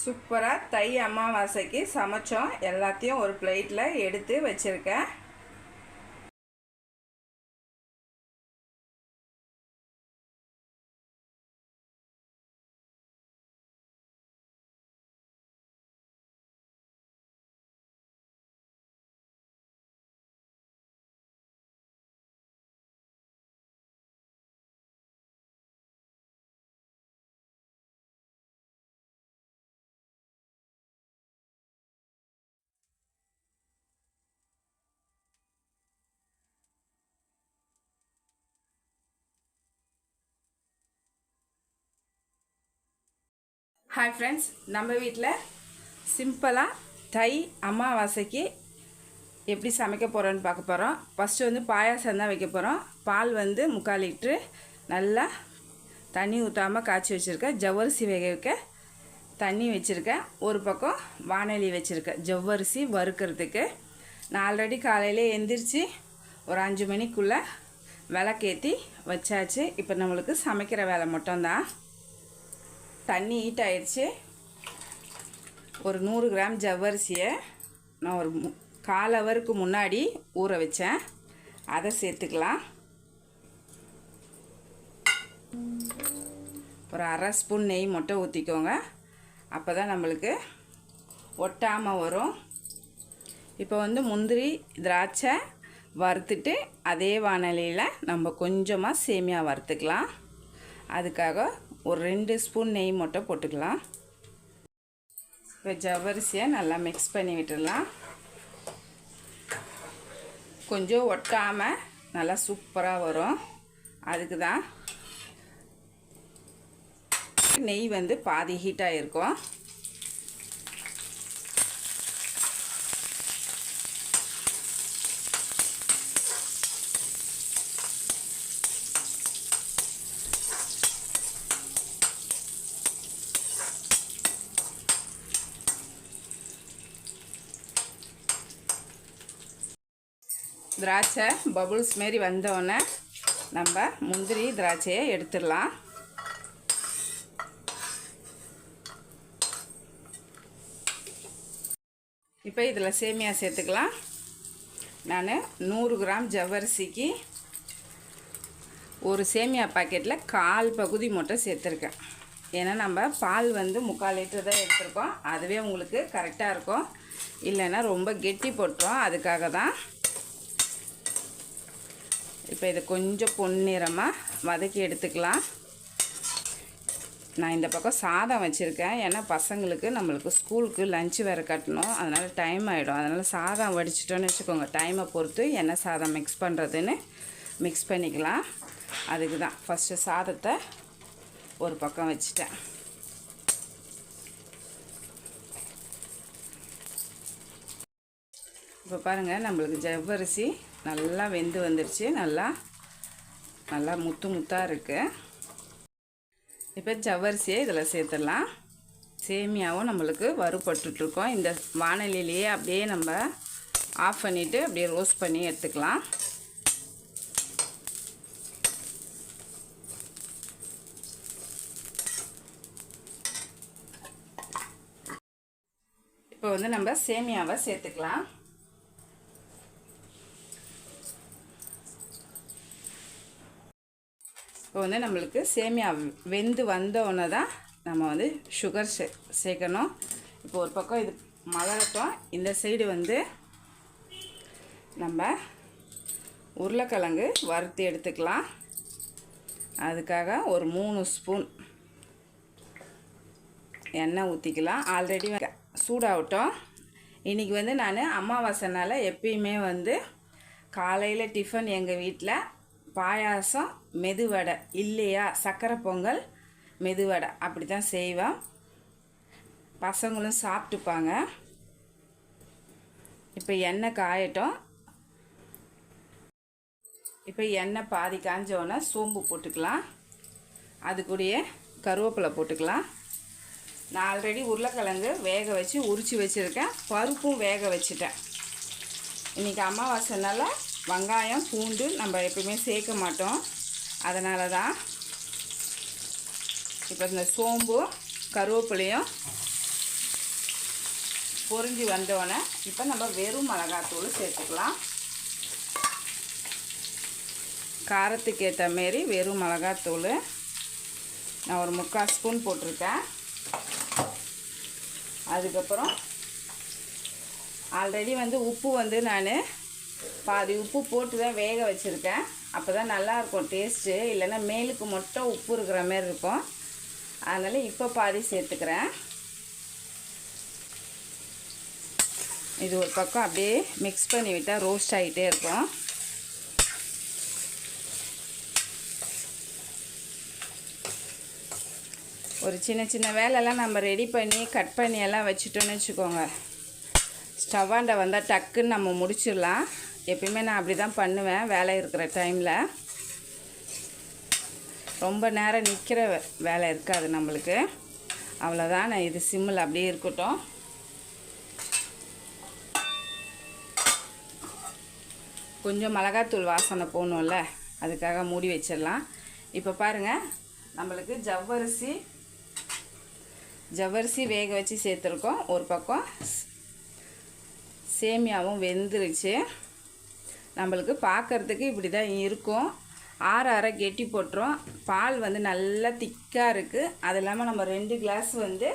சூப்பராக தை அமாவாசைக்கு சமைச்சோம். எல்லாத்தையும் ஒரு பிளேட்டில் எடுத்து வச்சுருக்கேன். ஹாய் ஃப்ரெண்ட்ஸ் நம்ம வீட்டில் சிம்பிளாக தை அமாவாசைக்கு எப்படி சமைக்க போகிறோன்னு பார்க்க போகிறோம் ஃபஸ்ட்டு வந்து பாயாசம் தான் வைக்க போகிறோம் பால் வந்து முக்கால் லிட்ரு நல்லா தண்ணி ஊற்றாமல் காய்ச்சி வச்சுருக்கேன். ஜவ்வரிசி வேக வைக்க தண்ணி வச்சுருக்கேன். ஒரு பக்கம் வானொலி வச்சுருக்கேன். ஜவ்வரிசி வறுக்கிறதுக்கு. நான் ஆல்ரெடி காலையிலே எந்திரிச்சு ஒரு அஞ்சு மணிக்குள்ளே விளக்கேற்றி வச்சாச்சு. இப்போ நம்மளுக்கு சமைக்கிற வேலை மட்டும்தான். தண்ணி ஹீட் ஆயிடுச்சு. ஒரு நூறு கிராம் ஜவ்வரிசியை நான் ஒரு மு- கால் ஹவருக்கு முன்னாடி ஊற வச்சேன். அதை சேர்த்துக்கலாம். ஒரு அரை ஸ்பூன் நெய் மட்டும் ஊற்றிக்கோங்க அப்போ தான் நம்மளுக்கு ஒட்டாமல் வரும். இப்போ வந்து முந்திரி திராட்சை வறுத்துட்டு அதே வானலியில் நம்ம கொஞ்சமாக சேமியா வறுத்துக்கலாம். அதுக்காக ஒரு ரெண்டு ஸ்பூன் நெய் மட்டும் போட்டுக்கலாம். இப்போ ஜவ்வரிசியை நல்லா மிக்ஸ் பண்ணி விட்டுடலாம். கொஞ்சம் ஒட்டாமல் நல்லா சூப்பராக வரும். அதுக்கு தான் நெய் வந்து பாதி ஹீட்டாக இருக்கும் திராட்சை பபுள்ஸ் மாரி வந்தோடனே நம்ம முந்திரி திராட்சையை எடுத்துடலாம். இப்போ இதில் சேமியா சேர்த்துக்கலாம். நான் நூறு கிராம் ஜவ்வரிசிக்கு ஒரு சேமியா பாக்கெட்டில் கால் பகுதி மட்டும் சேர்த்துருக்கேன். ஏன்னா நம்ம பால் வந்து முக்கால் லிட்டர் தான் எடுத்திருக்கோம். அதுவே உங்களுக்கு கரெக்டாக இருக்கும். இல்லைன்னா ரொம்ப கெட்டி போட்டுரும். அதுக்காக தான் இப்போ இதை கொஞ்சம் பொன்னிறமாக வதக்கி எடுத்துக்கலாம். நான் இந்த பக்கம் சாதம் வச்சுருக்கேன். ஏன்னா பசங்களுக்கு நம்மளுக்கு ஸ்கூலுக்கு லஞ்சு வேறு கட்டணும். அதனால் டைம் ஆகிடும் அதனால் சாதம் வடிச்சிட்டோன்னு வச்சுக்கோங்க. டைமை பொறுத்து என்ன சாதம் மிக்ஸ் பண்ணுறதுன்னு மிக்ஸ் பண்ணிக்கலாம். அதுக்கு தான் ஃபஸ்ட்டு சாதத்தை ஒரு பக்கம் வச்சுட்டேன். இப்போ பாருங்கள் நம்மளுக்கு ஜவ்வரிசி நல்லா வெந்து வந்துருச்சு. நல்லா நல்லா முத்து முத்தாக இருக்குது இப்போ ஜவ்வரிசியை இதில் சேர்த்துடலாம். சேமியாவும் நம்மளுக்கு வறுபட்டுட்ருக்கோம். இந்த வானலிலேயே அப்படியே நம்ம ஆஃப் பண்ணிவிட்டு அப்படியே ரோஸ்ட் பண்ணி எடுத்துக்கலாம். இப்போ வந்து நம்ம சேமியாவை சேர்த்துக்கலாம். இப்போ வந்து நம்மளுக்கு சேமியா வெந்து வந்தோடனே தான் நம்ம வந்து சுகர் சே சேர்க்கணும். இப்போ ஒரு பக்கம் இது மலரட்டும். இந்த சைடு வந்து நம்ம உருளைக்கிழங்கு வறுத்து எடுத்துக்கலாம். அதுக்காக ஒரு மூணு ஸ்பூன் எண்ணெய் ஊற்றிக்கலாம் ஆல்ரெடி சூடாகட்டும். இன்றைக்கி வந்து நான் அமாவாசைனால் எப்பயுமே வந்து காலையில் டிஃபன் எங்கள் வீட்டில் பாயாசம் மெதுவடை. இல்லையா? சக்கரை பொங்கல் மெதுவடை. அப்படி தான் செய்வோம் பசங்களும் சாப்பிட்டுப்பாங்க. இப்போ எண்ணெய் காயட்டும். இப்போ எண்ணெய் பாதி காஞ்சோன்னே சோம்பு போட்டுக்கலாம். அது கூடயே கருவேப்பிலை போட்டுக்கலாம். நான் ஆல்ரெடி உருளைக்கிழங்கு வேக வச்சு உரித்து வச்சுருக்கேன். பருப்பும் வேக வச்சுட்டேன். இன்றைக்கி அமாவாசைனால வெங்காயம் பூண்டு நம்ம எப்பவுமே சேர்க்க மாட்டோம். அதனால தான் இப்போ இந்த சோம்பு கருவேப்பிலையும் பொறிஞ்சி வந்தோடனே இப்போ நம்ம வெறும் மிளகாத்தூள் சேர்த்துக்கலாம். காரத்துக்கு ஏற்ற மாரி வெறும் மிளகாத்தூள் நான் ஒரு முக்கால் ஸ்பூன் போட்டிருக்கேன். அதுக்கப்புறம் ஆல்ரெடி வந்து உப்பு வந்து நான் பாதி உப்பு போட்டு தான் வேக வச்சுருக்கேன். அப்போ தான் நல்லாயிருக்கும் டேஸ்ட்டு இல்லைன்னா மேலுக்கு மட்டும் உப்பு இருக்கிற மாதிரி இருக்கும். அதனால் இப்போ பாதி சேர்த்துக்கிறேன். இது ஒரு பக்கம் அப்படியே மிக்ஸ் பண்ணி விட்டால் ரோஸ்ட் ஆகிட்டே இருக்கும். ஒரு சின்ன சின்ன வேலைலாம் நம்ம ரெடி பண்ணி கட் பண்ணி எல்லாம் வச்சுட்டோன்னு வச்சுக்கோங்க. ஸ்டவ்வாண்ட வந்தால் டக்குன்னு நம்ம முடிச்சிடலாம். எப்பயுமே நான் அப்படி தான் பண்ணுவேன். வேலை இருக்கிற டைமில் ரொம்ப நேரம் நிற்கிற வேலை இருக்காது நம்மளுக்கு. அவ்வளோதான் நான் இது சிம்மில் அப்படியே இருக்கட்டும். கொஞ்சம் மிளகாத்தூள் வாசனை போகணும்ல அதுக்காக மூடி வச்சிடலாம். இப்போ பாருங்கள் நம்மளுக்கு ஜவ்வரிசி ஜவ்வரிசி வேக வச்சு சேர்த்துருக்கோம். ஒரு பக்கம் சேமியாவும் வெந்துருச்சு. நம்மளுக்கு பார்க்குறதுக்கு இப்படி தான் இருக்கும். ஆற அரை கெட்டி போட்டுரும். பால் வந்து நல்லா திக்காக இருக்குது அது இல்லாமல் நம்ம ரெண்டு கிளாஸ் வந்து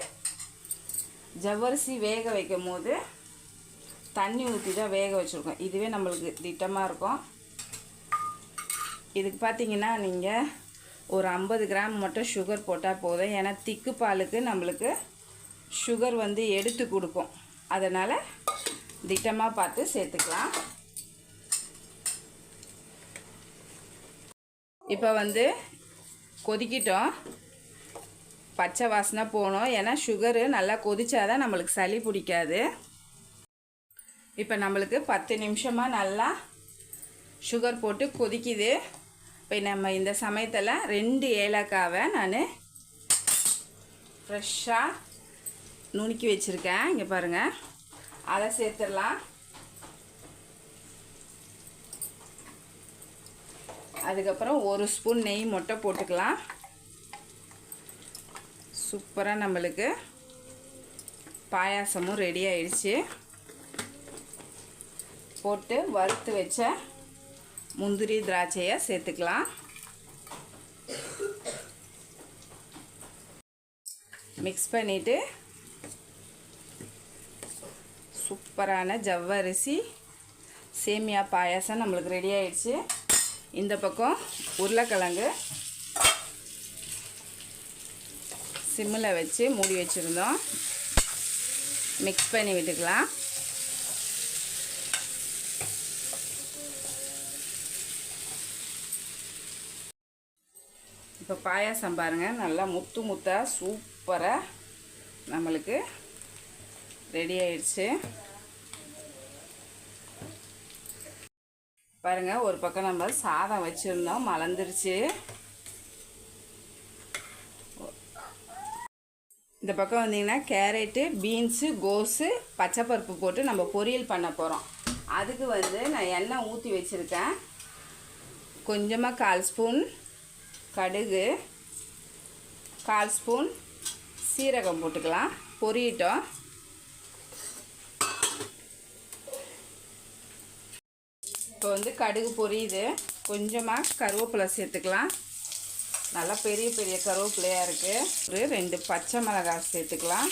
ஜவ்வரிசி வேக வைக்கும் போது தண்ணி ஊற்றி தான் வேக வச்சுருக்கோம். இதுவே நம்மளுக்கு திட்டமாக இருக்கும். இதுக்கு பார்த்தீங்கன்னா நீங்கள் ஒரு ஐம்பது கிராம் மட்டும் சுகர் போட்டால் போதும். ஏன்னா திக்கு பாலுக்கு நம்மளுக்கு சுகர் வந்து எடுத்து கொடுக்கும். அதனால் திட்டமாக பார்த்து சேர்த்துக்கலாம். இப்போ வந்து கொதிக்கிட்டோம். பச்சை வாசனை போகணும். ஏன்னா சுகரு நல்லா கொதிச்சாதான் நம்மளுக்கு சளி பிடிக்காது. இப்போ நம்மளுக்கு பத்து நிமிஷமாக நல்லா சுகர் போட்டு கொதிக்குது. இப்போ நம்ம இந்த சமயத்தில் ரெண்டு ஏலக்காவை நான் ஃப்ரெஷ்ஷாக நுணுக்கி வச்சுருக்கேன். இங்கே பாருங்கள் அதை சேர்த்துடலாம். அதுக்கப்புறம் ஒரு ஸ்பூன் நெய் மட்டும் போட்டுக்கலாம். சூப்பராக நம்மளுக்கு பாயாசமும் ரெடி ஆயிடுச்சு. போட்டு வறுத்து வச்ச முந்திரி திராட்சையை சேர்த்துக்கலாம். மிக்ஸ் பண்ணிவிட்டு சூப்பரான ஜவ்வரிசி சேமியா பாயாசம் நம்மளுக்கு ரெடி ஆயிடுச்சு. இந்த பக்கம் உருளைக்கிழங்கு சிம்மில் வச்சு மூடி வச்சுருந்தோம். மிக்ஸ் பண்ணி விட்டுக்கலாம். இப்போ பாயாசம் பாருங்கள் நல்லா முத்து முத்தாக சூப்பராக நம்மளுக்கு ரெடி ஆயிடுச்சு. பாருங்கள் ஒரு பக்கம் நம்ம சாதம் வச்சுருந்தோம் மலர்ந்துருச்சு. இந்த பக்கம் வந்தீங்கன்னா கேரட்டு பீன்ஸு கோஸு பச்சைப்பருப்பு போட்டு நம்ம பொரியல் பண்ண போகிறோம் அதுக்கு வந்து நான் எண்ணெய் ஊற்றி வச்சுருக்கேன். கொஞ்சமாக கால் ஸ்பூன் கடுகு கால் ஸ்பூன் சீரகம் போட்டுக்கலாம். பொரியட்டும். இப்போ வந்து கடுகு பொரியுது. கொஞ்சமாக கருவேப்பிலை சேர்த்துக்கலாம். நல்லா பெரிய பெரிய கருவேப்பிலையாக இருக்குது ஒரு ரெண்டு பச்சை மிளகாய் சேர்த்துக்கலாம்.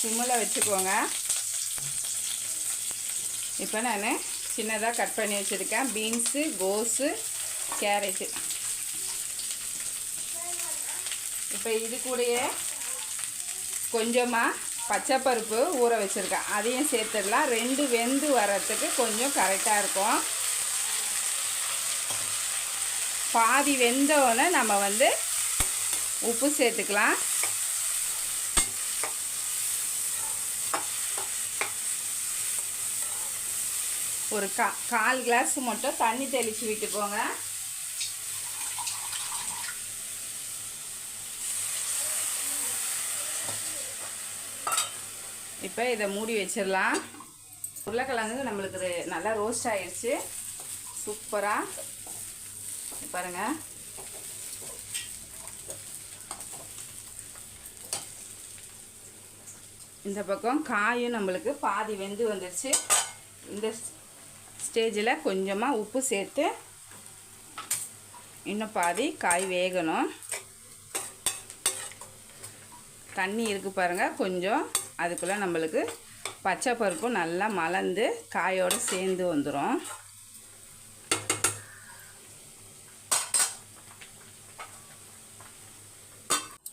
சிம்மில் வச்சுக்கோங்க. இப்போ நான் சின்னதாக கட் பண்ணி வச்சுருக்கேன். பீன்ஸு கோஸு கேரட்டு. இப்போ இது கூடயே கொஞ்சமாக பச்சைப்பருப்பு ஊற வச்சுருக்கேன். அதையும் சேர்த்துடலாம். ரெண்டு வெந்து வர்றதுக்கு கொஞ்சம் கரெக்டாக இருக்கும். பாதி வெந்தோடனே நம்ம வந்து உப்பு சேர்த்துக்கலாம். ஒரு கா கால் கிளாஸ் மட்டும் தண்ணி தெளித்து விட்டுக்கோங்க. இப்போ இதை மூடி வச்சிடலாம். உருளைக்கிழங்கு நம்மளுக்கு இது நல்லா ரோஸ்ட் ஆகிடுச்சு சூப்பராக பாருங்கள் இந்த பக்கம் காயும் நம்மளுக்கு பாதி வெந்து வந்துடுச்சு இந்த ஸ்டேஜில் கொஞ்சமாக உப்பு சேர்த்து இன்னும் பாதி காய் வேகணும். தண்ணி இருக்குது பாருங்கள் கொஞ்சம் அதுக்குள்ளே நம்மளுக்கு பச்சை பருப்பு நல்லா மலர்ந்து காயோடு சேர்ந்து வந்துடும்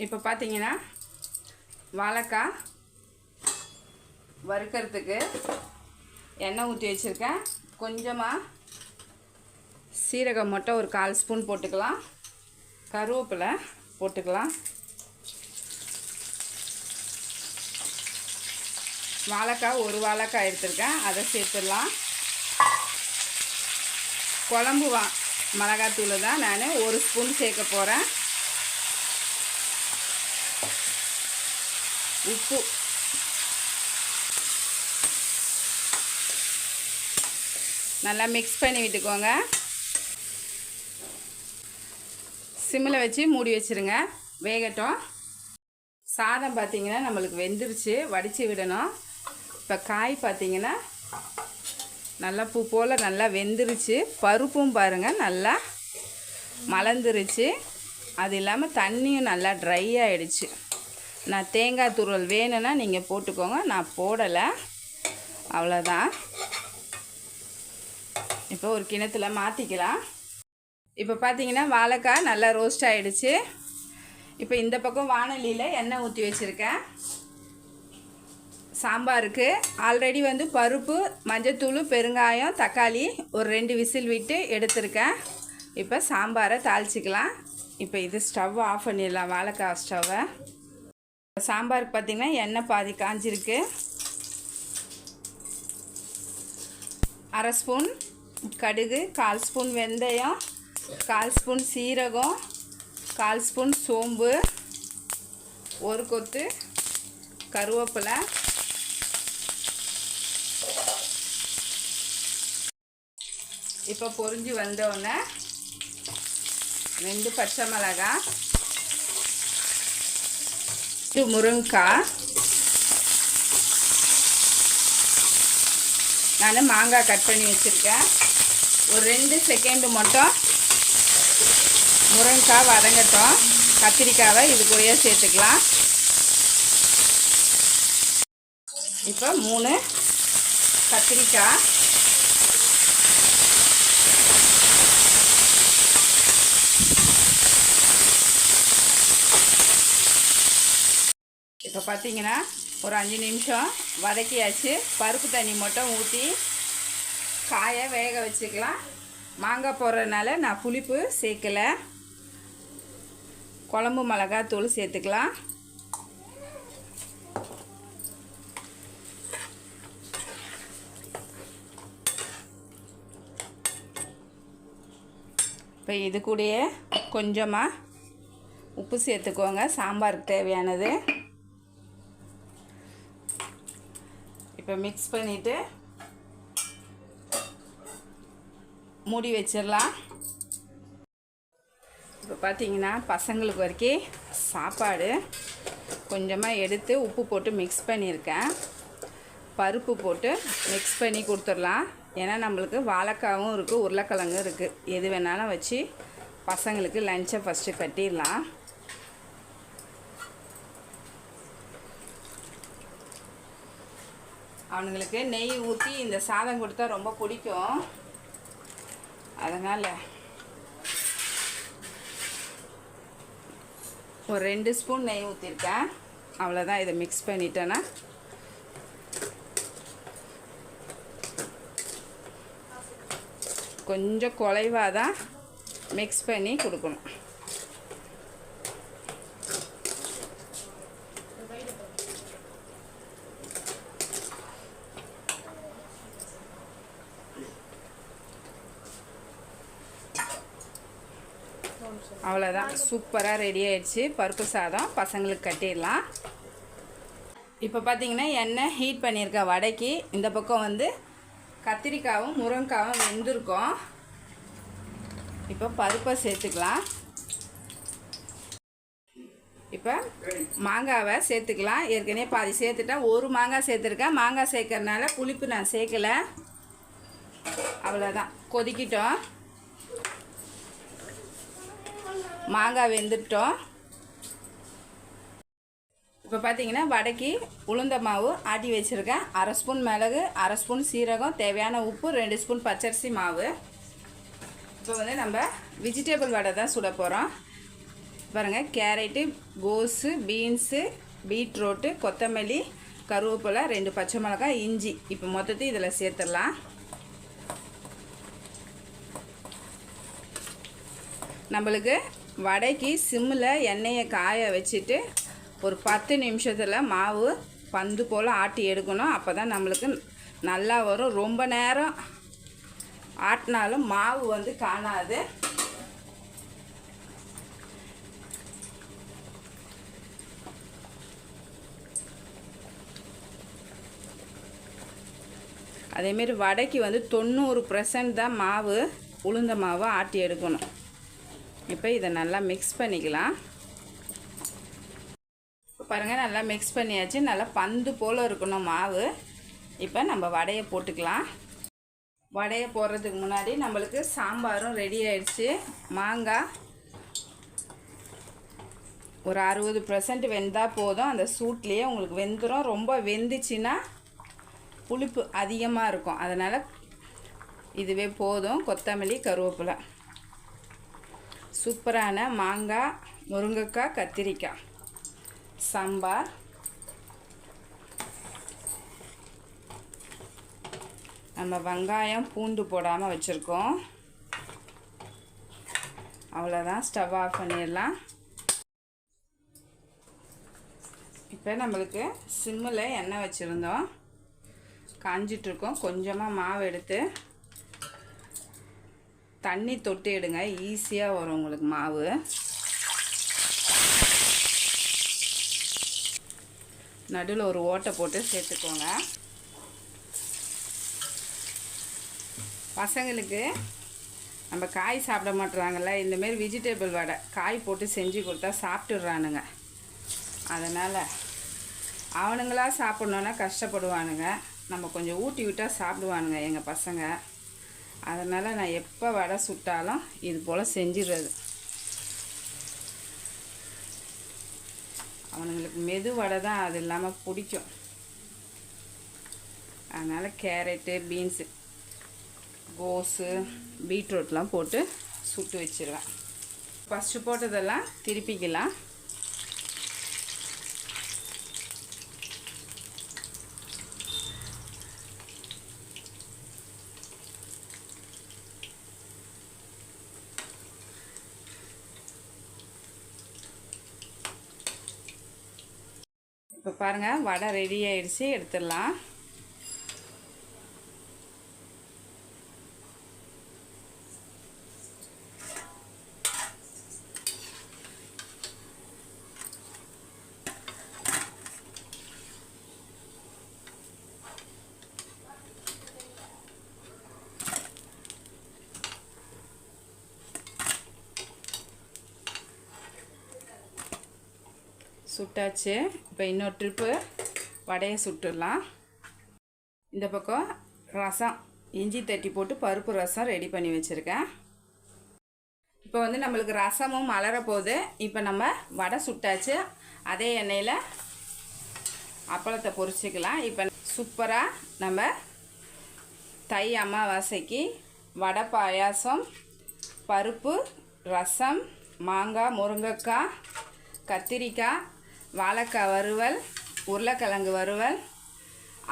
இப்போ பார்த்தீங்கன்னா வாழைக்காய் வறுக்கிறதுக்கு எண்ணெய் ஊற்றி வச்சுருக்கேன். கொஞ்சமாக சீரகம் மட்டும் ஒரு கால் ஸ்பூன் போட்டுக்கலாம். கருவேப்பிலை போட்டுக்கலாம். வாழைக்காய் ஒரு வாழைக்காய் எடுத்துருக்கேன். அதை சேர்த்துடலாம். குழம்பு வா மிளகாத்தூள் தான் நான். ஒரு ஸ்பூன் சேர்க்க போகிறேன் உப்பு. நல்லா மிக்ஸ் பண்ணி விட்டுக்கோங்க. சிம்மில் வச்சு மூடி வச்சுருங்க. வேகட்டும். சாதம் பார்த்திங்கன்னா நம்மளுக்கு வெந்துருச்சு. வடித்து விடணும். இப்போ காய் பார்த்தீங்கன்னா நல்லா பூ போல் நல்லா வெந்துருச்சு. பருப்பும் பாருங்கள் நல்லா மலர்ந்துருச்சு. அது இல்லாமல் தண்ணியும் நல்லா ட்ரை ஆகிடுச்சு நான் தேங்காய் துருவல் வேணும்னா நீங்கள் போட்டுக்கோங்க. நான் போடலை. அவ்வளோதான் இப்போ ஒரு கிணத்துல மாற்றிக்கலாம் இப்போ பார்த்தீங்கன்னா வாழைக்காய் நல்லா ரோஸ்ட் ஆகிடுச்சு இப்போ இந்த பக்கம் வானொலியில் எண்ணெய் ஊற்றி வச்சுருக்கேன். சாம்பாருக்கு ஆல்ரெடி வந்து பருப்பு மஞ்சத்தூள் பெருங்காயம் தக்காளி ஒரு ரெண்டு விசில் விட்டு எடுத்திருக்கேன். இப்போ சாம்பாரை தாளிச்சிக்கலாம். இப்போ இது ஸ்டவ் ஆஃப் பண்ணிடலாம் வாழைக்காய் ஸ்டவ்வை சாம்பாருக்கு பார்த்திங்கன்னா எண்ணெய் பாதி காஞ்சிருக்கு. அரை ஸ்பூன் கடுகு கால் ஸ்பூன் வெந்தயம் கால் ஸ்பூன் சீரகம் கால் ஸ்பூன் சோம்பு ஒரு கொத்து கருவேப்பிலை இப்போ பொறிஞ்சு வந்தோடனே ரெண்டு பச்சை மிளகாய் இது முருங்கைக்காய் நான் மாங்காய் கட் பண்ணி வச்சுருக்கேன். ஒரு ரெண்டு செகண்டு மட்டும் முருங்கக்காய் வதங்கட்டும். கத்திரிக்காவை இது கூடயே சேர்த்துக்கலாம். இப்போ மூணு கத்திரிக்காய் இப்போ பார்த்தீங்கன்னா ஒரு அஞ்சு நிமிஷம் வதக்கியாச்சு. பருப்பு தண்ணி மட்டும் ஊற்றி காயை வேக வச்சுக்கலாம். மாங்காய் போடுறதுனால நான் புளிப்பு சேர்க்கலை. குழம்பு மிளகாத்தூள் சேர்த்துக்கலாம். இப்போ இது கூடயே கொஞ்சமாக உப்பு சேர்த்துக்கோங்க. சாம்பாருக்கு தேவையானது. இப்போ மிக்ஸ் பண்ணிவிட்டு மூடி வச்சிடலாம். இப்போ பார்த்தீங்கன்னா பசங்களுக்கு வரைக்கும் சாப்பாடு கொஞ்சமாக எடுத்து உப்பு போட்டு மிக்ஸ் பண்ணியிருக்கேன். பருப்பு போட்டு மிக்ஸ் பண்ணி கொடுத்துடலாம். ஏன்னா நம்மளுக்கு வாழைக்காவும் இருக்குது உருளைக்கிழங்கும் இருக்குது எது வேணாலும் வச்சு பசங்களுக்கு லஞ்சை ஃபஸ்ட்டு கட்டிடலாம். அவனுங்களுக்கு நெய் ஊற்றி இந்த சாதம் கொடுத்தா ரொம்ப பிடிக்கும். அதனால் ஒரு ரெண்டு ஸ்பூன் நெய் ஊற்றிருக்கேன் அவ்வளோதான் இதை மிக்ஸ் பண்ணிட்டேன்னா கொஞ்சம் குலைவாக தான் மிக்ஸ் பண்ணி கொடுக்கணும். அவ்வளோதான் சூப்பராக ரெடி ஆயிடுச்சு. பருப்பு சாதம் பசங்களுக்கு கட்டிடலாம். இப்போ பார்த்தீங்கன்னா எண்ணெய் ஹீட் பண்ணியிருக்க வடைக்கு இந்த பக்கம் வந்து கத்திரிக்காவும் முருங்கைக்காவும் வெந்திருக்கும். இப்போ பருப்பை சேர்த்துக்கலாம். இப்போ மாங்காவை சேர்த்துக்கலாம். ஏற்கனவே பாதி சேர்த்துட்டேன். ஒரு மாங்காய் சேர்த்துருக்கேன். மாங்காய் சேர்க்கறனால புளிப்பு நான் சேர்க்கல. அவ்வளோதான் கொதிக்கிட்டோம். மாங்காய் வெந்துட்டோம். இப்போ பார்த்தீங்கன்னா வடைக்கு உளுந்த மாவு ஆட்டி வச்சுருக்கேன். அரை ஸ்பூன் மிளகு அரை ஸ்பூன் சீரகம் தேவையான உப்பு ரெண்டு ஸ்பூன் பச்சரிசி மாவு. இப்போ வந்து நம்ம வெஜிடேபிள் வடை தான் சுட போகிறோம் பாருங்கள் கேரட்டு கோஸு பீன்ஸு பீட்ரூட்டு கொத்தமல்லி கருவேப்பிலை ரெண்டு பச்சை மிளகாய் இஞ்சி. இப்போ மொத்தத்தையும் இதில் சேர்த்துடலாம். நம்மளுக்கு வடைக்கு சிம்மில் எண்ணெயை காய வச்சுட்டு ஒரு பத்து நிமிஷத்தில் மாவு பந்து போல் ஆட்டி எடுக்கணும். அப்போ தான் நம்மளுக்கு நல்லா வரும். ரொம்ப நேரம் ஆட்டினாலும் மாவு வந்து காணாது. அதேமாரி வடைக்கு வந்து தொண்ணூறு பர்சன்ட் தான் மாவு உளுந்த மாவு ஆட்டி எடுக்கணும். இப்போ இதை நல்லா மிக்ஸ் பண்ணிக்கலாம். பாருங்கள் நல்லா மிக்ஸ் பண்ணியாச்சு. நல்லா பந்து போல் இருக்கணும் மாவு. இப்போ நம்ம வடையை போட்டுக்கலாம். வடையை போடுறதுக்கு முன்னாடி நம்மளுக்கு சாம்பாரும் ரெடி ஆயிடுச்சு. மாங்காய் ஒரு அறுபது பர்சன்ட் வெந்தால் போதும். அந்த சூட்லேயே உங்களுக்கு வெந்துடும் ரொம்ப வெந்துச்சுன்னா புளிப்பு அதிகமாக இருக்கும். அதனால் இதுவே போதும். கொத்தமல்லி கருவேப்பிலை. சூப்பரான மாங்காய் முருங்கைக்காய் கத்திரிக்காய். சாம்பார். நம்ம வெங்காயம் பூண்டு போடாமல் வச்சுருக்கோம். அவ்வளோதான் ஸ்டவ் ஆஃப் பண்ணிடலாம். இப்போ நம்மளுக்கு சிம்மில் எண்ணெய் வச்சுருந்தோம். காஞ்சிட்ருக்கோம் கொஞ்சமாக மாவு எடுத்து தண்ணி தொட்டு எடுங்க ஈஸியாக வரும் உங்களுக்கு மாவு. நடுவில் ஒரு ஓட்டை போட்டு சேர்த்துக்கோங்க. பசங்களுக்கு நம்ம காய் சாப்பிட மாட்டுறாங்கல்ல இந்தமாரி வெஜிடபிள் வடை காய் போட்டு செஞ்சு கொடுத்தா சாப்பிட்டுடுறானுங்க. அதனால் அவனுங்களா சாப்பிட்ணுன்னா கஷ்டப்படுவானுங்க. நம்ம கொஞ்சம் ஊட்டி விட்டால் சாப்பிடுவானுங்க எங்கள் பசங்க. அதனால் நான் எப்போ வடை சுட்டாலும் இது போல் செஞ்சிடுறது. அவனுங்களுக்கு மெது வடை தான் அது இல்லாமல் பிடிக்கும். அதனால் கேரட்டு பீன்ஸு கோஸு பீட்ரூட்லாம் போட்டு சுட்டு வச்சிருவேன். ஃபஸ்ட்டு போட்டதெல்லாம் திருப்பிக்கலாம். பாருங்கள் வடை ரெடி ஆயிடுச்சு எடுத்துடலாம். சுட்டாச்சு. இப்போ இன்னொரு ட்ரிப்பு வடையை சுட்டுடலாம். இந்த பக்கம் ரசம் இஞ்சி தட்டி போட்டு பருப்பு ரசம் ரெடி பண்ணி வச்சுருக்கேன். இப்போ வந்து நம்மளுக்கு ரசமும் மலர போகுது. இப்போ நம்ம வடை சுட்டாச்சு. அதே எண்ணெயில் அப்பளத்தை பொரிச்சிக்கலாம். இப்போ சூப்பராக நம்ம தை அமாவாசைக்கு வடை பாயாசம் பருப்பு ரசம் மாங்காய் முருங்கைக்காய் கத்திரிக்காய் வாழைக்காய் வறுவல் உருளைக்கிழங்கு வறுவல்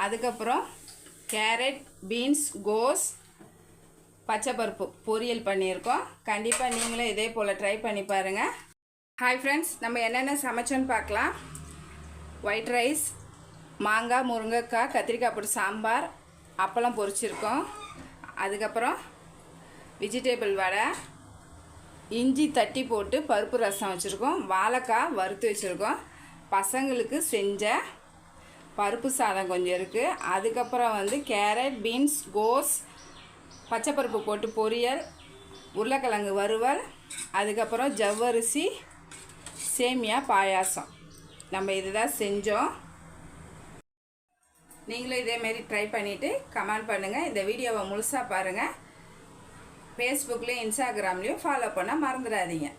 அதுக்கப்புறம் கேரட் பீன்ஸ் கோஸ் பச்சைப்பருப்பு பொரியல் பண்ணியிருக்கோம். கண்டிப்பாக நீங்களும் இதே போல் ட்ரை பண்ணி பாருங்கள் ஹாய் ஃப்ரெண்ட்ஸ் நம்ம என்னென்ன சமைச்சோன்னு பார்க்கலாம். ஒயிட் ரைஸ் மாங்காய் முருங்கைக்காய் கத்திரிக்காய் போட்டு சாம்பார் அப்பளம் பொரிச்சிருக்கோம். அதுக்கப்புறம் வெஜிடேபிள் வடை இஞ்சி தட்டி போட்டு பருப்பு ரசம் வச்சுருக்கோம். வாழைக்காய் வறுத்து வச்சுருக்கோம். பசங்களுக்கு செஞ்ச பருப்பு சாதம் கொஞ்சம் இருக்குது அதுக்கப்புறம் வந்து கேரட் பீன்ஸ் கோஸ் பச்சைப்பருப்பு போட்டு பொரியல் உருளைக்கிழங்கு வறுவல் அதுக்கப்புறம் ஜவ்வரிசி சேமியா பாயாசம். நம்ம இதுதான் செஞ்சோம். நீங்களும் இதேமாரி ட்ரை பண்ணிவிட்டு கமெண்ட் பண்ணுங்கள் இந்த வீடியோவை முழுசாக பாருங்கள் ஃபேஸ்புக்லேயும் இன்ஸ்டாகிராம்லேயும் ஃபாலோ பண்ண மறந்துடாதீங்க.